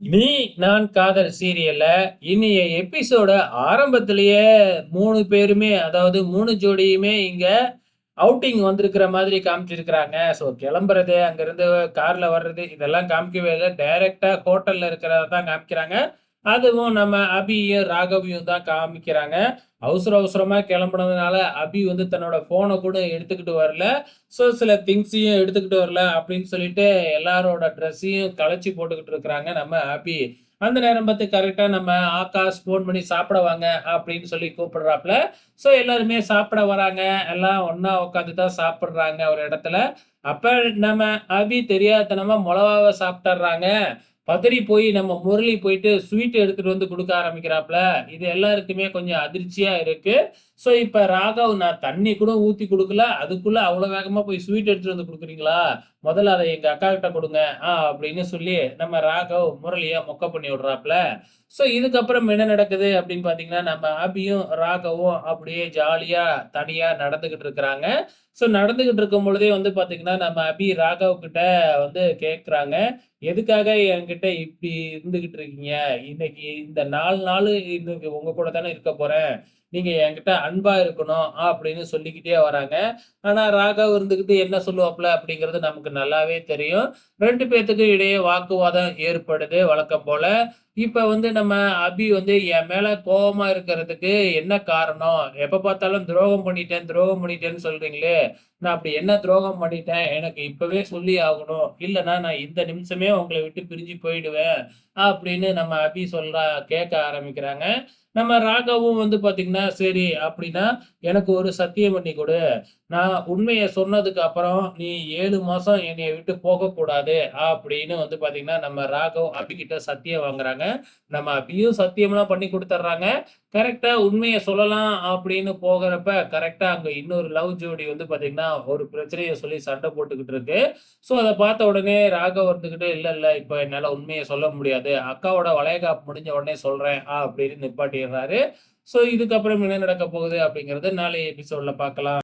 நீ நான் காதல் சீரியல்ல இனிய எபிசோட ஆரம்பத்திலேயே மூணு பேருமே அதாவது மூணு ஜோடியுமே இங்க அவுட்டிங் வந்திருக்கிற மாதிரி காமிச்சிருக்கிறாங்க. ஸோ கிளம்புறது அங்கிருந்து கார்ல வர்றது இதெல்லாம் காமிக்கவே இல்லை. டைரக்டா ஹோட்டல்ல இருக்கிறத தான் காமிக்கிறாங்க. அதுவும் நம்ம அபியும் ராகவியும் தான் காமிக்கிறாங்க. அவசர அவசரமா கிளம்புனதுனால அபி வந்து தன்னோட போனை கூட எடுத்துக்கிட்டு வரல. ஸோ சில திங்ஸையும் எடுத்துக்கிட்டு வரல அப்படின்னு சொல்லிட்டு எல்லாரோட ட்ரெஸ்ஸையும் களைச்சி போட்டுக்கிட்டு இருக்கிறாங்க நம்ம அபி. அந்த நேரம் பார்த்து கரெக்டாக நம்ம ஆகாஷ் ஃபோன் பண்ணி சாப்பிட வாங்க அப்படின்னு சொல்லி கூப்பிடுறாப்புல. ஸோ எல்லாருமே சாப்பிட வராங்க. எல்லாம் ஒன்றா உட்காந்து தான் சாப்பிட்றாங்க ஒரு இடத்துல. அப்போ நம்ம அபி தெரியாதனமா மிளவாவை சாப்பிட்டுறாங்க. பதறி போய் நம்ம முரளி போயிட்டு ஸ்வீட் எடுத்துட்டு வந்து கொடுக்க ஆரம்பிக்கிறாப்புல இது எல்லாருக்குமே கொஞ்சம் அதிர்ச்சியா இருக்கு. ஸோ இப்போ ராகவ் நான் தண்ணி கூட ஊற்றி கொடுக்கல. அதுக்குள்ள அவ்வளோ வேகமாக போய் ஸ்வீட் எடுத்துகிட்டு வந்து கொடுக்குறீங்களா? முதல்ல அதை எங்கள் அக்கா கிட்ட கொடுங்க. ஆ அப்படின்னு சொல்லி நம்ம ராகவ் முரளியை மொக்க பண்ணி விடுறாப்புல. ஸோ இதுக்கப்புறம் என்ன நடக்குது அப்படின்னு பார்த்தீங்கன்னா நம்ம அபியும் ராகவும் அப்படியே ஜாலியாக தனியாக நடந்துக்கிட்டு இருக்கிறாங்க. ஸோ நடந்துகிட்டு இருக்கும் பொழுதே வந்து பார்த்தீங்கன்னா நம்ம அபி ராகவ் கிட்ட வந்து கேட்குறாங்க எதுக்காக என்கிட்ட இப்படி இருந்துகிட்டு இருக்கீங்க? இன்னைக்கு இந்த நாலு நாள் இன்னைக்கு உங்க கூட தானே இருக்க போறேன். நீங்க என்கிட்ட அன்பா இருக்கணும் அப்படின்னு சொல்லிக்கிட்டே வராங்க. ஆனா ராகவ் இருந்துகிட்டு என்ன சொல்லுவாப்ல அப்படிங்கிறது நமக்கு நல்லாவே தெரியும். ரெண்டு பேர்த்துக்கு இடையே வாக்குவாதம் ஏற்படுது வழக்கம் போல. இப்போ வந்து நம்ம அபி வந்து என் மேலே கோபமா இருக்கிறதுக்கு என்ன காரணம்? எப்போ பார்த்தாலும் துரோகம் பண்ணிட்டேன் துரோகம் பண்ணிட்டேன்னு சொல்றீங்களே. நான் அப்படி என்ன துரோகம் பண்ணிட்டேன்? எனக்கு இப்போவே சொல்லி ஆகணும். இல்லைன்னா நான் இந்த நிமிஷமே உங்களை விட்டு பிரிஞ்சு போயிடுவேன் அப்படின்னு நம்ம அபி சொல்கிறா கேட்க ஆரம்பிக்கிறாங்க. நம்ம ராகவும் வந்து பார்த்திங்கன்னா சரி அப்படின்னா எனக்கு ஒரு சத்தியம் பண்ணி கொடு. நான் உண்மையை சொன்னதுக்கு அப்புறம் நீ ஏழு மாசம் என்னைய விட்டு போகக்கூடாது அப்படின்னு வந்து பாத்தீங்கன்னா நம்ம ராகவ் அபிகிட்ட சத்தியம் வாங்குறாங்க. நம்ம அபியும் சத்தியம்லாம் பண்ணி கொடுத்துட்றாங்க. கரெக்டா உண்மையை சொல்லலாம் அப்படின்னு போகிறப்ப கரெக்டா அங்க இன்னொரு லவ் ஜோடி வந்து பாத்தீங்கன்னா ஒரு பிரச்சனையை சொல்லி சண்டை போட்டுக்கிட்டு இருக்கு. ஸோ அதை பார்த்த உடனே ராகவ் இருந்துகிட்டு இல்ல இல்ல இப்ப என்னால உண்மையை சொல்ல முடியாது. அக்காவோட வளையகாப்பு முடிஞ்ச உடனே சொல்றேன் அப்படின்னு நிப்பாட்டிடுறாரு. ஸோ இதுக்கப்புறம் என்ன நடக்க போகுது அப்படிங்கறது நாளைய எபிசோட்ல பார்க்கலாம்.